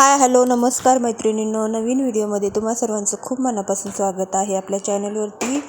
Hi hello नमस्कार मैत्रिणींनो. नवीन व्हिडिओमध्ये तुम्हा सर्वांचं खूप मनापासून स्वागत आहे. आपल्या चॅनलवरती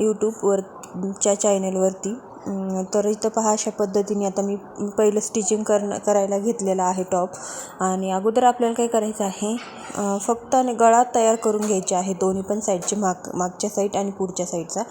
यूट्यूबवरच्या चॅनलवरती तर इथं पहा अशा पद्धतीने आता मी पहिलं स्टिचिंग करणं करायला घेतलेलं आहे टॉप आणि अगोदर आपल्याला काय करायचं आहे फक्त आणि गळा तयार करून घ्यायचे आहे दोन्ही पण साईडचे माग मागच्या साईड आणि पुढच्या साईडचा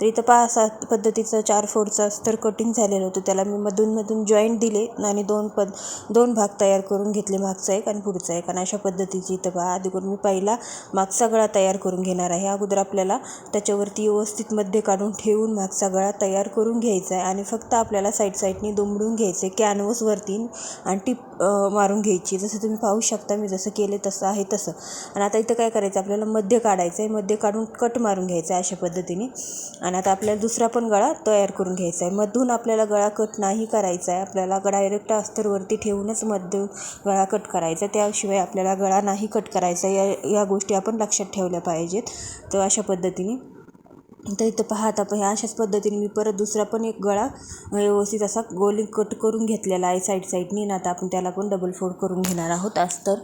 तर इथं पहा असा पद्धतीचं चार फोरचा अस्तर कटिंग झालेलं होतं. त्याला मी मधून मधून जॉईंट दिले आणि दोन पद दोन भाग तयार करून घेतले मागचा एक आणि पुढचा एक. आणि अशा पद्धतीची इथं पहा आधी करून मी पहिला मागचा गळा तयार करून घेणार आहे. अगोदर आपल्याला त्याच्यावरती व्यवस्थित मध्ये काढून ठेवून मागचा गळा तयार करून घ्यायचा आहे आणि फक्त आपल्याला साईड साईडनी दुमडून घ्यायचं आहे कॅनवसवरती आणि टिप मारून घ्यायची. जसं तुम्ही पाहू शकता मी जसं केले तसं आहे तसं. आणि आता इथं काय करायचं आपल्याला मध्य काढायचं आहे. मध्य काढून कट मारून घ्यायचं आहे अशा पद्धतीने. आणि आता आपल्याला दुसरा पण गळा तयार करून घ्यायचा आहे. मधून आपल्याला गळा कट नाही करायचा आहे. आपल्याला डायरेक्ट अस्तरवरती ठेवूनच मध्य गळा कट करायचा त्याशिवाय आपल्याला गळा नाही कट करायचा या या गोष्टी आपण लक्षात ठेवल्या पाहिजेत. तर अशा पद्धतीने तर इथं पहा आता हे अशाच पद्धतीने मी परत दुसरा पण एक गळा व्यवस्थित असा गोली कट करून घेतलेला आहे साईड साईडनी ना. आता आपण त्याला पण डबल फोल्ड करून घेणार आहोत. आज तर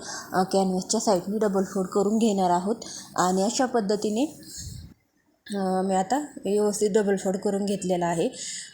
कॅनव्हसच्या साईडनी डबल फोल्ड करून घेणार आहोत. आणि अशा पद्धतीने मी आता व्यवस्थित डबल फोल्ड करून घेतलेला आहे.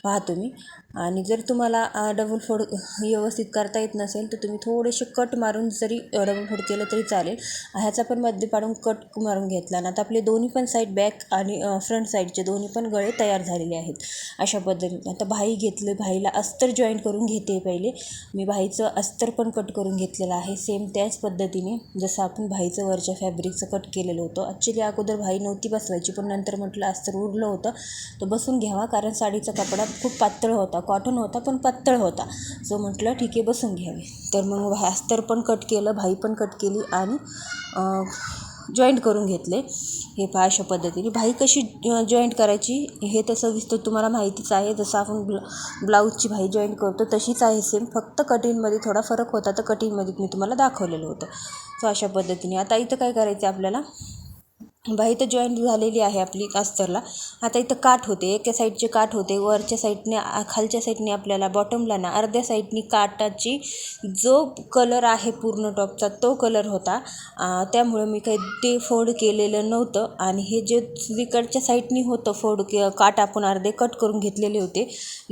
पहा तुम्ही. आणि जर तुम्हाला डबल फोड व्यवस्थित करता येत नसेल तर तुम्ही थोडेसे कट मारून जरी डबल फोड केलं तरी चालेल. ह्याचा पण मध्य पाडून कट मारून घेतला आणि आता आपले दोन्ही पण साईड बॅक आणि फ्रंट साईडचे दोन्ही पण गळे तयार झालेले आहेत. अशा पद्धतीने. आता भाई घेतलं भाईला अस्तर जॉईंट करून घेते पहिले. मी भाईचं अस्तर पण कट करून घेतलेलं आहे सेम त्याच पद्धतीने. जसं आपण भाईचं वरच्या फॅब्रिकचं कट केलेलं होतं. ॲक्च्युली अगोदर भाई नव्हती बसवायची पण नंतर म्हटलं अस्तर उरलं होतं. तर बसून घ्यावा कारण साडीचा कपडा खूप पातळ होता. कॉटन होता पण पातळ होता. सो म्हटलं ठीक आहे बसून घ्यावे. तर मग हॅस्तर अस्तर पण कट केलं भाई पण कट केली आणि जॉईंट करून घेतले. हे पहा अशा पद्धतीने. भाई कशी जॉईंट करायची? हे तर सविस्तर तुम्हाला माहितीच आहे. जसं आपण ब्ला ब्लाऊजची भाई जॉईंट करतो तशीच आहे सेम फक्त कटिंगमध्ये थोडा फरक होता. तर कटिंगमध्ये मी तुम्हाला दाखवलेलं होतं. सो अशा पद्धतीने. आता इथं काय करायचं आहे आपल्याला? बाई तर जॉईंट झालेली आहे आपली अस्तरला आता इथं काठ होते एका साईडचे काठ होते वरच्या साईडने खालच्या साईडने आपल्याला बॉटमला ना अर्ध्या साईडनी काठाची जो कलर आहे पूर्ण टॉपचा तो कलर होता. त्यामुळे त्यामुळं मी काही ते फोड केलेलं नव्हतं. आणि हे जे इकडच्या साईडनी होतं फोड के काठ आपण अर्धे कट करून घेतलेले होते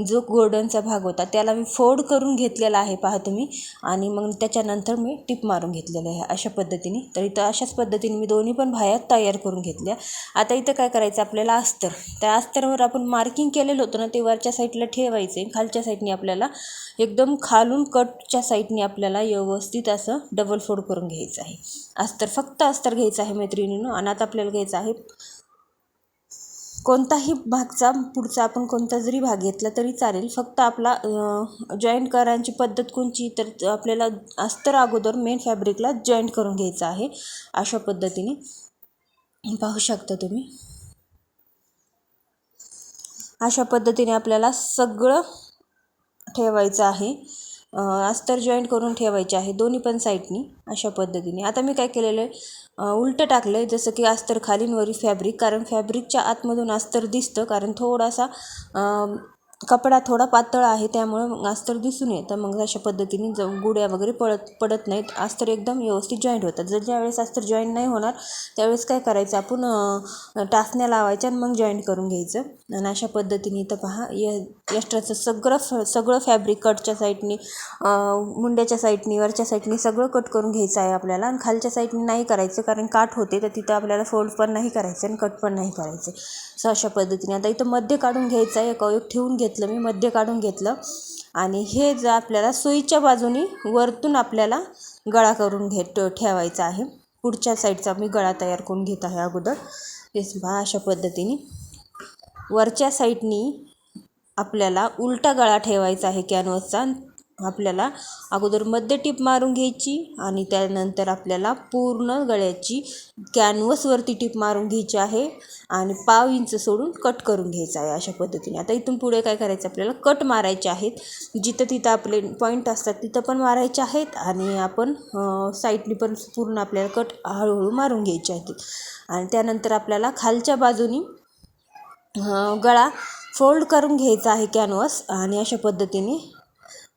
जो गोल्डनचा भाग होता त्याला मी फोड करून घेतलेला आहे पहा तुम्ही. आणि मग त्याच्यानंतर मी टिप मारून घेतलेलं आहे अशा पद्धतीने. तर इथं अशाच पद्धतीने मी दोन्ही पण भाया तयार करून घेतल्या. आता इथं काय करायचं? आपल्याला अस्तर. त्या अस्तरवर आपण मार्किंग केलेलं होतं ना ते वरच्या साईडला ठेवायचं आहे खालच्या साईडने आपल्याला एकदम खालून कटच्या साईडने आपल्याला व्यवस्थित असं डबल फोल्ड करून घ्यायचं आहे. अस्तर फक्त अस्तर घ्यायचं आहे मैत्रिणीनं. आणि आता आपल्याला घ्यायचं आहे कोणताही भागचा पुढचा आपण कोणता जरी भाग घेतला तरी चालेल. फक्त आपला जॉईंट करायची पद्धत कोणची? तर आपल्याला अस्तर अगोदर मेन फॅब्रिकला जॉईंट करून घ्यायचं आहे अशा पद्धतीने. पाहू शकता तुम्ही. अशा पद्धतीने आपल्याला सगळं ठेवायचं आहे. अस्तर जॉईंट करून ठेवायचे आहे दोन्ही पण साईडनी अशा पद्धतीने. आता मी काय केलेलं आहे उलटं टाकलं आहे जसं की अस्तर खालींवरी फॅब्रिक कारण फॅब्रिकच्या आतमधून अस्तर दिसतं कारण थोडासा कपडा थोडा पातळ आहे त्यामुळं मग अस्तर दिसून येतं. मग अशा पद्धतीने ज गुड्या वगैरे पडत पडत नाहीत. अस्तर एकदम व्यवस्थित जॉईंट होतात. जर ज्यावेळेस अस्तर जॉईंट नाही होणार त्यावेळेस काय करायचं? आपण टाचण्या लावायच्या आणि मग जॉईंट करून घ्यायचं. आणि अशा पद्धतीने इथं पहा य एक्स्ट्राचं सगळं फ सगळं फॅब्रिक कटच्या साईडनी मुंड्याच्या साईडनी वरच्या साईडनी सगळं कट करून घ्यायचं आहे आपल्याला. आणि खालच्या साईडनी नाही करायचं कारण काठ होते तर तिथं आपल्याला फोल्ड पण नाही करायचं आणि कट पण नाही करायचं. सो अशा पद्धतीने. आता इथं मध्ये काढून घ्यायचं आहे. एक एक घ्यायचं घेतलं मी मध्य काढून घेतलं. आणि हे जर आपल्याला सुईच्या बाजूनी वरतून आपल्याला गळा करून घेत ठेवायचा आहे. पुढच्या साईडचा मी गळा तयार करून घेत आहे अगोदर. तेच पहा अशा पद्धतीने. वरच्या साईडनी आपल्याला उलटा गळा ठेवायचा आहे कॅनव्हसचा. आपल्याला अगोदर मध्य टीप मारून घ्यायची आणि त्यानंतर आपल्याला पूर्ण गळ्याची कॅनव्हसवरती टीप मारून घ्यायची आहे आणि पाव इंच सोडून कट करून घ्यायचं आहे अशा पद्धतीने. आता इथून पुढे काय करायचं? आपल्याला कट मारायचे आहेत. जिथं तिथं आपले पॉईंट असतात तिथं पण मारायचे आहेत आणि आपण साईडनी पण पूर्ण आपल्याला कट हळूहळू मारून घ्यायचे आहेत. आणि त्यानंतर आपल्याला खालच्या बाजूनी गळा फोल्ड करून घ्यायचा आहे कॅनव्हस आणि अशा पद्धतीने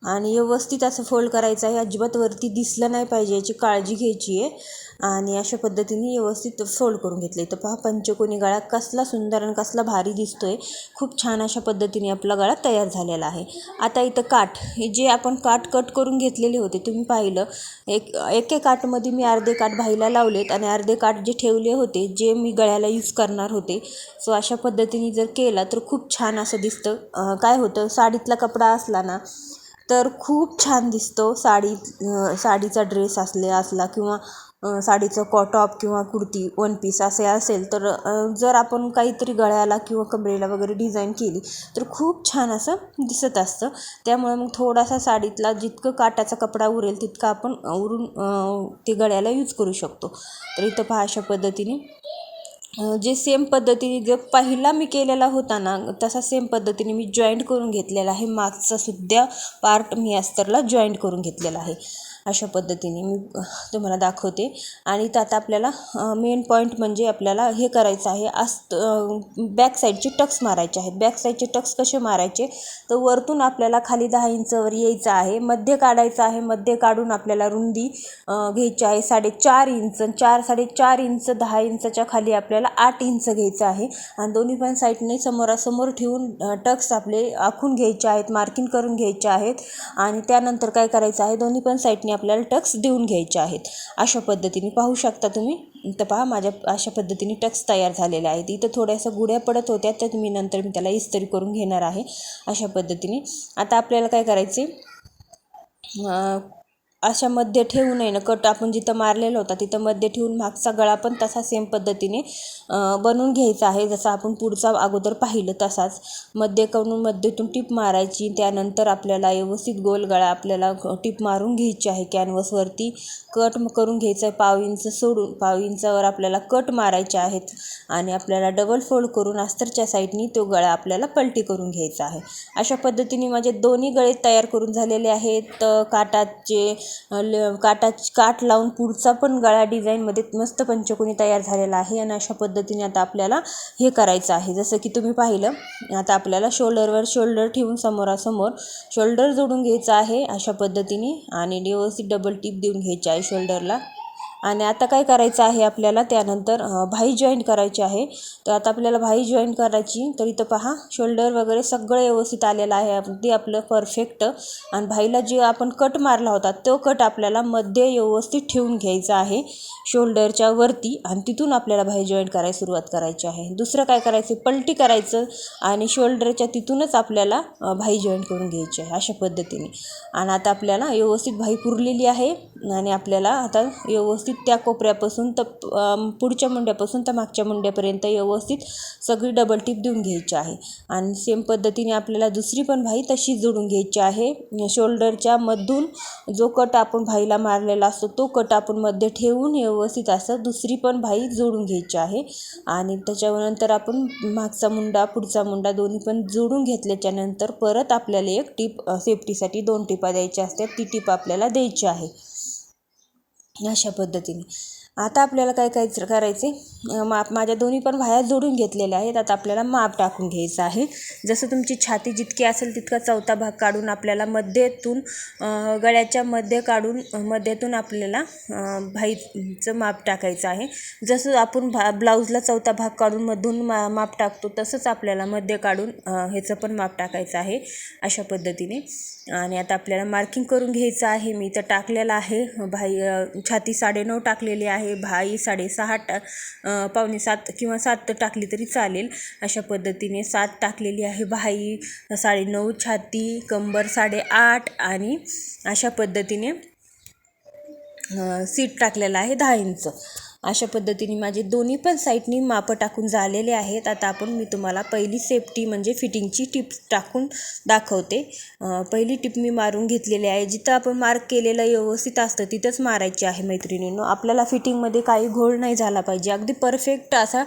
आणि व्यवस्थित असं फोल्ड करायचं आहे. अजिबात वरती दिसलं नाही पाहिजे याची काळजी घ्यायची आहे. आणि अशा पद्धतीने व्यवस्थित फोल्ड करून घेतले तर पहा पंचकोनी गळा कसला सुंदर आणि कसला भारी दिसतो आहे खूप छान अशा पद्धतीने आपला गळा तयार झालेला आहे. आता इथं काठ. हे जे आपण काठ कट करून घेतलेले होते तुम्ही पाहिलं. एक एके काठमध्ये मी अर्धे काठ भाईला लावलेत आणि अर्धे काठ जे ठेवले होते जे मी गळ्याला यूज करणार होते. सो अशा पद्धतीने जर केला तर खूप छान असं दिसतं. काय होतं? साडीतला कपडा असला ना तर खूप छान दिसतो. साडी साडीचा ड्रेस असले असला किंवा साडीचं कॉ टॉप किंवा कुर्ती वन पीस असे असेल तर जर आपण काहीतरी गळ्याला किंवा कमरेला वगैरे डिझाईन केली तर खूप छान असं दिसत असतं. त्यामुळे मग थोडासा साडीतला जितकं काटाचा कपडा उरेल तितका आपण उरून ते गळ्याला यूज करू शकतो. तर इथं पहा अशा पद्धतीने जे सेम पद्धतीने जो पहिला मी केलेला होता ना तसा सेम पद्धतीने मी जॉईंट करून घेतलेला आहे. मागचा सुद्धा पार्ट मी अस्तरला जॉईंट करून घेतलेला आहे. अशा पद्धतीने मी तुम्हाला दाखवते. आणि त्यात आपल्याला मेन पॉईंट म्हणजे आपल्याला हे करायचं आहे आस्त बॅक साईडचे टक्स मारायचे आहेत बॅक साईडचे टक्स कसे मारायचे? तर वरतून आपल्याला खाली दहा इंचवर यायचं आहे मध्ये काढायचं आहे मध्ये काढून आपल्याला रुंदी घ्यायची आहे साडेचार इंच. चार साडेचार इंच दहा इंचच्या खाली आपल्याला आठ इंच घ्यायचं आहे. आणि दोन्ही पण साईडने समोरासमोर ठेवून टक्स आपले आखून घ्यायचे आहेत मार्किंग करून घ्यायचे आहेत. आणि त्यानंतर काय करायचं आहे? दोन्ही पण साईडने आपल्याला टक्स देऊन घ्यायचे आहेत. अशा पद्धतीने पाहू शकता तुम्ही. तर पहा माझ्या अशा पद्धतीने टक्स तयार झालेले आहेत इथं थोड्याशा गुड्या पडत होत्या तर मी नंतर मी त्याला इस्त्री करून घेणार आहे. अशा पद्धतीने. आता आपल्याला काय करायचे अशा मध्ये ठेवू नये ना. कट आपण जिथं मारलेलं होता तिथं मध्ये ठेवून मागचा गळा पण तसा सेम पद्धतीने बनवून घ्यायचा आहे. जसं आपण पुढचा अगोदर पाहिलं तसाच. मध्ये करून मध्येतून टीप मारायची. त्यानंतर आपल्याला व्यवस्थित गोल गळा आपल्याला टीप मारून घ्यायची आहे. कॅनव्हसवरती कट करून घ्यायचं आहे. पाव इंच सोडून पाव इंचावर आपल्याला कट मारायचे आहेत. आणि आपल्याला डबल फोल्ड करून अस्तरच्या साईडनी तो गळा आपल्याला पलटी करून घ्यायचा आहे. अशा पद्धतीने माझे दोन्ही गळे तयार करून झालेले आहेत. काटाचे ल काटा काठ लावून पुढचा पण गळा डिझाईनमध्ये मस्त पंचकोनी तयार झालेला आहे आणि अशा पद्धतीने आता आपल्याला हे करायचं आहे. जसं की तुम्ही पाहिलं आता आपल्याला शोल्डरवर शोल्डर ठेवून समोरासमोर शोल्डर जोडून घ्यायचं आहे अशा पद्धतीने आणि व्यवस्थित डबल टीप देऊन घ्यायची आहे शोल्डरला आणि आता काय करायचं आहे आपल्याला? त्यानंतर भाई जॉईंट करायची आहे. तर आता आपल्याला भाई जॉईंट करायची. तर इथं पहा शोल्डर वगैरे सगळं व्यवस्थित आलेलं आहे. अगदी आपलं परफेक्ट आणि भाईला जे आपण कट मारला होता तो कट आपल्याला मध्ये व्यवस्थित ठेवून घ्यायचा आहे शोल्डरच्या वरती. आणि तिथून आपल्याला भाई जॉईंट करायला सुरुवात करायची आहे. दुसरं काय करायचं? पलटी करायचं. आणि शोल्डरच्या तिथूनच आपल्याला भाई जॉईंट करून घ्यायची आहे अशा पद्धतीने. आणि आता आपल्याला व्यवस्थित भाई पुरलेली आहे. आणि आपल्याला आता व्यवस्थित व्यवस्थित त्या कोपऱ्यापासून तर पुढच्या मुंड्यापासून तर मागच्या मुंड्यापर्यंत व्यवस्थित सगळी डबल टिप देऊन घ्यायची आहे. आणि सेम पद्धतीने आपल्याला दुसरी पण भाई तशी जोडून घ्यायची आहे. शोल्डरच्या मधून जो कट आपण भाईला मारलेला असतो तो कट आपण मध्ये ठेवून व्यवस्थित असं दुसरी पण भाई जोडून घ्यायची आहे. आणि त्याच्यानंतर आपण मागचा मुंडा पुढचा मुंडा दोन्ही पण जोडून घेतल्याच्या नंतर परत आपल्याला एक टीप सेफ्टीसाठी दोन टिपा द्यायच्या असतात. ती टीप आपल्याला द्यायची आहे. अशा पद्धतीने. आता आपल्याला काय काय करायचे माप माझ्या दोन्ही पण वाया जोडून घेतलेल्या आहेत. आता आपल्याला माप टाकून घ्यायचं आहे. जसं तुमची छाती जितकी असेल तितका चौथा भाग काढून आपल्याला मध्येतून गळ्याच्या मध्ये काढून मध्येतून आपल्याला भाईचं माप टाकायचं आहे. जसं आपण भा ब्लाऊजला चौथा भाग काढून मधून मा माप टाकतो तसंच आपल्याला मध्ये काढून ह्याचं पण माप टाकायचं आहे अशा पद्धतीने. आणि आता आपल्याला मार्किंग करून घ्यायचं आहे. मी तर टाकलेलं आहे. भाई छाती साडेनऊ टाकलेली आहे. भाई साडेसहा टा पावणे सात किंवा सात टाकली तरी चालेल. अशा पद्धतीने सात टाकलेली आहे भाई. साडेनऊ छाती कंबर साडेआठ आणि अशा पद्धतीने सीट टाकलेला आहे दहा इंच. अशा पद्धतीने माझे दोन्ही पण साईडनी मापं टाकून झालेले आहेत. आता आपण मी तुम्हाला पहिली सेफ्टी म्हणजे फिटिंगची टिप्स टाकून दाखवते. पहिली टिप मी मारून घेतलेली आहे. जिथं आपण मार्क केलेलं व्यवस्थित असतं तिथंच मारायची आहे मैत्रिणींनो. आपल्याला फिटिंगमध्ये काही घोळ नाही झाला पाहिजे. अगदी परफेक्ट असा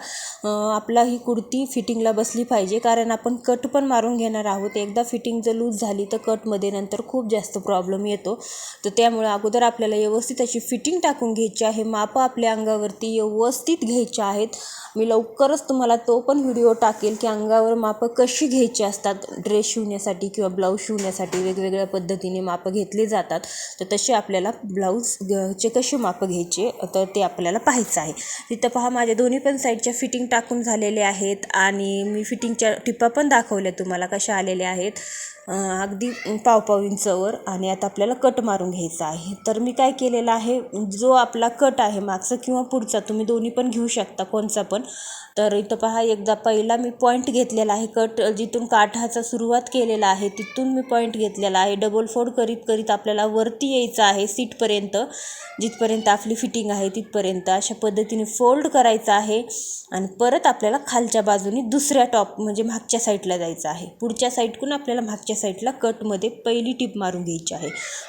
आपला ही कुर्ती फिटिंगला बसली पाहिजे. कारण आपण कट पण मारून घेणार आहोत. एकदा फिटिंग जर लूज झाली तर कटमध्ये नंतर खूप जास्त प्रॉब्लेम येतो. तर त्यामुळे अगोदर आपल्याला व्यवस्थित अशी फिटिंग टाकून घ्यायची आहे. मापं आपल्या अंगावर अंगावरती व्यवस्थित घ्यायच्या आहेत. मी लवकरच तुम्हाला तो पण व्हिडिओ टाकेल की अंगावर मापं कशी घ्यायची असतात. ड्रेस शिवण्यासाठी किंवा ब्लाऊज शिवण्यासाठी वेगवेगळ्या पद्धतीने मापं घेतली जातात. तर तसे आपल्याला ब्लाऊज चे कसे मापं घ्यायचे तर ते आपल्याला पाहायचं आहे. तिथं पहा माझ्या दोन्ही पण साईडच्या फिटिंग टाकून झालेले आहेत. आणि मी फिटिंगच्या टिपा पण दाखवल्या तुम्हाला कशा आलेल्या आहेत. अगदी पाव पाव इंचवर आणि आता आपल्याला कट मारून घ्यायचा आहे. तर मी काय केलेलं आहे जो आपला कट आहे मागचा किंवा पुढचा तुम्ही दोन्ही पण घेऊ शकता कोणचा पण. तर इथं पहा एकदा पहिला मी पॉईंट घेतलेला आहे कट जिथून काठाचा सुरुवात केलेला आहे तिथून मी पॉईंट घेतलेला आहे. डबल फोल्ड करीत करीत आपल्याला वरती यायचं आहे सीटपर्यंत जिथपर्यंत आपली फिटिंग आहे तिथपर्यंत. अशा पद्धतीने फोल्ड करायचं आहे आणि परत आपल्याला खालच्या बाजूने दुसऱ्या टॉप म्हणजे मागच्या साईडला जायचं आहे. पुढच्या साईडकडून आपल्याला मागच्या साईडला कटमध्ये पहिली टिप मारून घ्यायची आहे.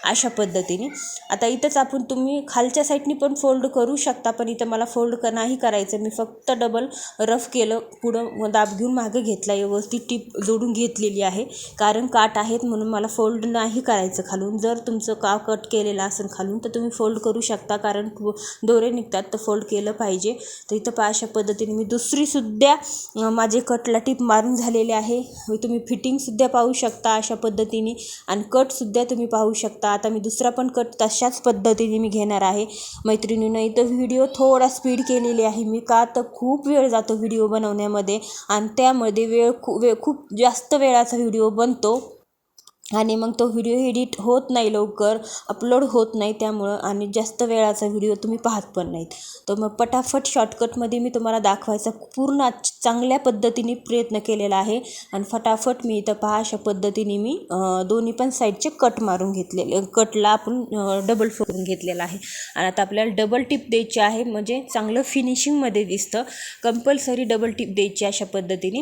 अशा पद्धतीने. आता इथंच आपण तुम्ही खालच्या साईडनी पण फोल्ड करू शकता पण इथं मला फोल्ड क नाही करायचं. मी फक्त डबल रफ केलं पुढं दाब घेऊन मागे घेतला व्यवस्थित टीप जोडून घेतलेली आहे. कारण काट आहेत म्हणून मला फोल्ड नाही करायचं खालून. जर तुमचं का कट केलेलं असेल खालून तर तुम्ही फोल्ड करू शकता कारण दोरे निघतात तर फोल्ड केलं पाहिजे. तर इथं पा अशा पद्धतीने मी दुसरीसुद्धा माझे कटला टीप मारून झालेले आहे. तुम्ही फिटिंगसुद्धा पाहू शकता. अशा पद्धतीने. आणि कटसुद्धा तुम्ही पाहू शकता. आता मी दुसरा पण कट तशाच पद्धतीने मी घेणार आहे. मैत्रिणीनं इथं व्हिडिओ थोडा स्पीड केलेली आहे. मी का तर खूप वेळ जातो व्हिडिओ बनवण्यामध्ये. आणि त्यामध्ये वेळ खूप वेळ खूप जास्त वेळाचा व्हिडिओ बनतो. आणि मग तो व्हिडिओ एडिट होत नाही लवकर अपलोड होत नाही त्यामुळं आणि जास्त वेळाचा व्हिडिओ तुम्ही पाहत पण नाहीत. तर मग पटाफट शॉर्टकटमध्ये मी तुम्हाला दाखवायचा पूर्ण चांगल्या पद्धतीने प्रयत्न केलेला आहे आणि फटाफट मी इथं पहा अशा पद्धतीने मी दोन्ही पण साईडचे कट मारून घेतलेले कटला आपण डबल करून घेतलेला आहे. आणि आता आपल्याला डबल टिप द्यायची आहे म्हणजे चांगलं फिनिशिंगमध्ये दिसतं. कंपल्सरी डबल टिप द्यायची अशा पद्धतीने.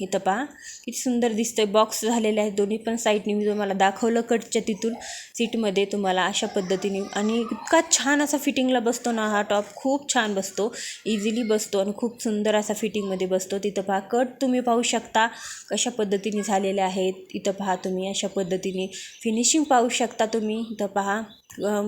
इथं पहा. किती सुंदर दिसतं आहे बॉक्स झालेले आहेत दोन्ही पण साईडने मी तुम्हाला दाखवलं कटच्या तिथून. सीटमध्ये तुम्हाला अशा पद्धतीने. आणि इतका छान असा फिटिंगला बसतो ना हा टॉप खूप छान बसतो. इझिली बसतो आणि खूप सुंदर असा फिटिंगमध्ये बसतो. तिथं पहा कट तुम्ही पाहू शकता कशा पद्धतीने झालेले आहेत. इथं पहा तुम्ही अशा पद्धतीने. फिनिशिंग पाहू शकता तुम्ही. इथं पहा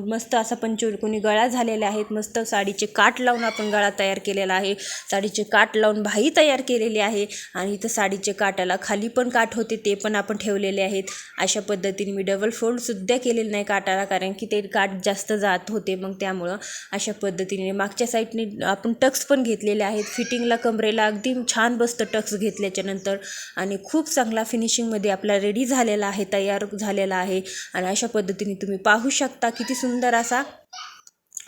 मस्त असा पंचकोनी गळा झालेल्या आहेत मस्त साडीचे काठ लावून आपण गळा तयार केलेला आहे. साडीचे काठ लावून भाई तयार केलेली आहे. आणि इथं साडीचे काटाला खाली पण काठ होते ते पण आपण ठेवलेले आहेत. अशा पद्धतीने मी डबल फोल्डसुद्धा केलेलं नाही काटाला कारण की ते काठ जास्त जात होते मग त्यामुळं अशा पद्धतीने मागच्या साईडने आपण टक्स पण घेतलेले आहेत. फिटिंगला कमरेला अगदी छान बसतं टक्स घेतल्याच्यानंतर आणि खूप चांगला फिनिशिंगमध्ये आपला रेडी झालेला आहे तयार झालेला आहे. आणि अशा पद्धतीने तुम्ही पाहू शकता किती सुंदर असा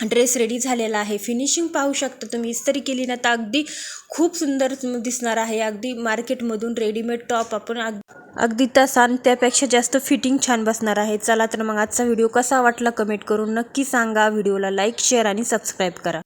ड्रेस रेडी झालेला आहे. फिनिशिंग पाहू शकता तुम्ही. इस्त्री केली ना तर अगदी खूप सुंदर दिसणार आहे. अगदी मार्केटमधून रेडीमेड टॉप आपण अग अगदी तासान त्यापेक्षा जास्त फिटिंग छान बसणार आहे. चला तर मग आजचा व्हिडिओ कसा वाटला कमेंट करून नक्की सांगा. व्हिडिओला लाईक शेअर आणि सबस्क्राईब करा.